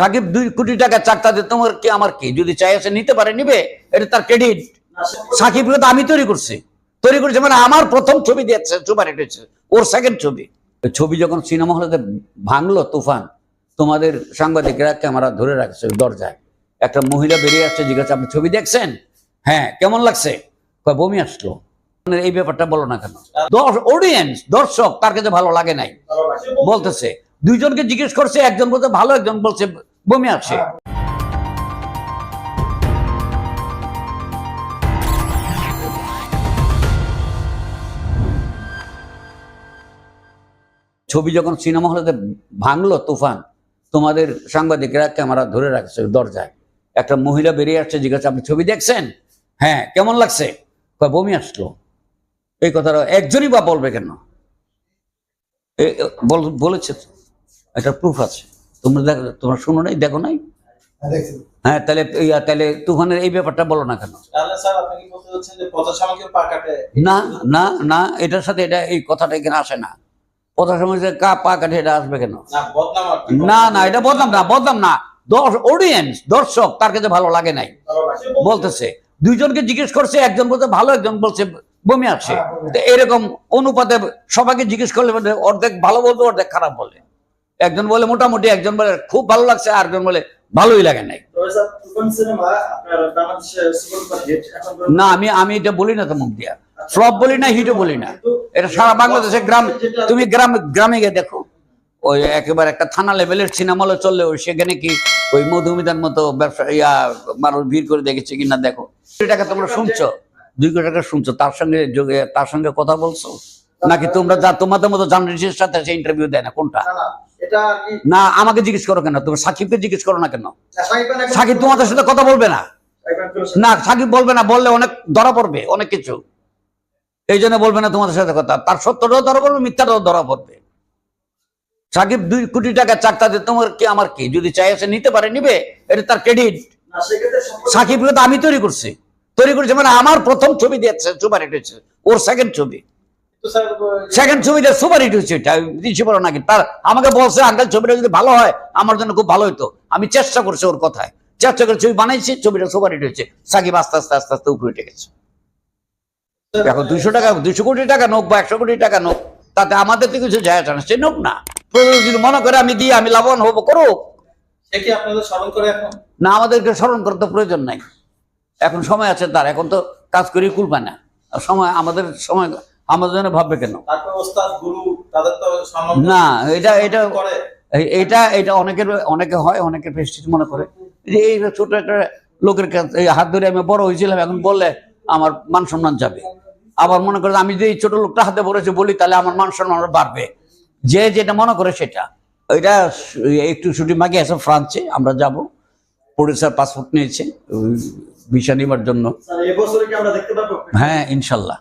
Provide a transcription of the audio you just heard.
সাকিব দুই কোটি টাকা চাকতা দিয়ে তোমার কি আমার কি? যদি চাই আছে নিতে পারে নিবে এটা তার ক্রেডিট সাকিবকে তো আমি তৈরি করছি। তৈরি করেছি মানে আমার প্রথম ছবি দিয়েছে সুপার হিট হয়েছে ওর সেকেন্ড ছবি। ছবি যখন সিনেমা হলে ভাঙলো তুফান তোমাদের সাংবাদিকরা ক্যামেরা ধরে রাখছে দরজায়। একটা মহিলা বেরিয়ে আসছে জিজ্ঞাসা আপনি ছবি দেখছেন? হ্যাঁ কেমন লাগছে? কয় বমি আসলো। মানে এই ব্যাপারটা বলো না কেন? অডিয়েন্স দর্শক তার কাছে ভালো লাগে নাই। বলতেছে দুইজনকে জিজ্ঞেস করছে একজন বলছে ভালো একজন বলছে বমি আসে ছবি যখন সিনেমা হলে ভাঙলো তুফান তোমাদের সাংবাদিকরা ক্যামেরা ধরে রাখছে দরজায়। একটা মহিলা বেরিয়ে আসছে জিজ্ঞাসা আপনি ছবি দেখছেন? হ্যাঁ কেমন লাগছে? বমি আসলো। এই কথাটা একজনই বা বলবে কেন? বলেছে তো। একটা প্রুফ আছে। তোমরা তোমরা শুনো নাই দেখো নাই? হ্যাঁ তাহলে তাহলে তুফানের এই ব্যাপারটা বলো না কেন? তাহলে স্যার আপনি কি বলতে চাচ্ছেন যে পচা সামগ্রী পা কাটে না না না এটার সাথে এটা এই কথাটা এখানে আসে না। কথা সময় কা পা কাটে এটা আসবে কেন? না বদনাম আর কি। না না এটা বদনাম না বদনাম না। অডিয়েন্স দর্শক তার কাছে ভালো লাগে নাই। বলতেছে দুইজনকে জিজ্ঞেস করছে একজন বলছে ভালো একজন বলছে বমি আছে এরকম অনুপাতে সবাইকে জিজ্ঞেস করলে মানে অর্ধেক ভালো বলবে অর্ধেক খারাপ বলে। একজন বলে মোটামুটি একজন বলে খুব ভালো লাগছে আর একজন বলে ভালোই লাগে নাই। না আমি আমি এটা বলি না তো মুখ দিয়া। ফ্লপ বলি না হিটও বলি না। এটা সারা বাংলাদেশে গ্রাম তুমি গ্রামে গ্রামে গিয়ে দেখো ওই একেবারে একটা থানা লেভেলের সিনেমা হলে চললে ওই সেখানে কি ওই মধুমিতার মতো ব্যবসা ইয়া মানুষ ভিড় করে দেখেছে কিনা দেখো। টাকা তোমরা শুনছো? দুই কোটি টাকা শুনছো? তার সঙ্গে যোগে- তার সঙ্গে কথা বলছো? নাকি তোমরা যা তোমাদের মতো জার্নালিস্টের সাথে সে ইন্টারভিউ দেয় না? কোনটা? না, আমাকে জিজ্ঞেস করো কেন? তুমি সাকিবকে জিজ্ঞেস করো না কেন? সাকিব তোমাদের সাথে কথা বলবে না। না সাকিব বলবে না বললে অনেক ধরা পড়বে অনেক কিছু। এই জন্য বলবে না তোমাদের সাথে কথা। তার সত্যটাও ধরা পড়বে মিথ্যাটাও ধরা পড়বে। সাকিব দুই কোটি টাকা চাকতা দিয়ে তোমার কি আমার কি? যদি চাই আছে নিতে পারে নিবে এটা তার ক্রেডিট সাকিবকে তো আমি তৈরি করছি। তৈরি করেছি মানে আমার প্রথম ছবি দিয়েছে সুপার হিট হয়েছে ওর সেকেন্ড ছবি। সেকেন্ড ছবিটা সুপার হিট হয়েছে বলো নাকি? তার আমাকে বলছে আঙ্কেল ছবিটা যদি ভালো হয় আমার জন্য খুব ভালো হতো আমি চেষ্টা করছি ওর কথায়। চেষ্টা করে ছবি বানাইছি ছবিটা সুপার হিট হয়েছে। সাকিব আস্তে আস্তে আস্তে আস্তে উপরে উঠে গেছে। এখন দুইশো টাকা দুইশো কোটি টাকা নোক বা একশো কোটি টাকা নোক তাতে আমাদের তো কিছু যায় আসে না সে নোক না। যদি মনে করে আমি দিয়ে আমি লাভবান হব করুক। না আমাদেরকে স্মরণ করতে প্রয়োজন নাই। এখন সময় আছে তার এখন তো কাজ করি কুল পায় না। সময় আমাদের সময় আমাদের জন্য ভাববে কেন? না এটা এটা এটা এটা অনেকের অনেকে হয় অনেকের প্রেস্টিজ মনে করে। যে এই ছোট একটা লোকের কাছে হাত ধরে আমি বড় হয়েছিলাম এখন বললে আমার মান সম্মান যাবে। আবার মনে করে আমি যে এই ছোট লোকটা হাতে পড়েছে বলি তাহলে আমার মান সম্মান বাড়বে। যে যেটা মনে করে সেটা। এটা একটু ছুটি মাগে আছে ফ্রান্সে আমরা যাব। প্রডিউসার পাসপোর্ট নিয়েছে ভিসা নেবার জন্য। হ্যাঁ ইনশাল্লাহ।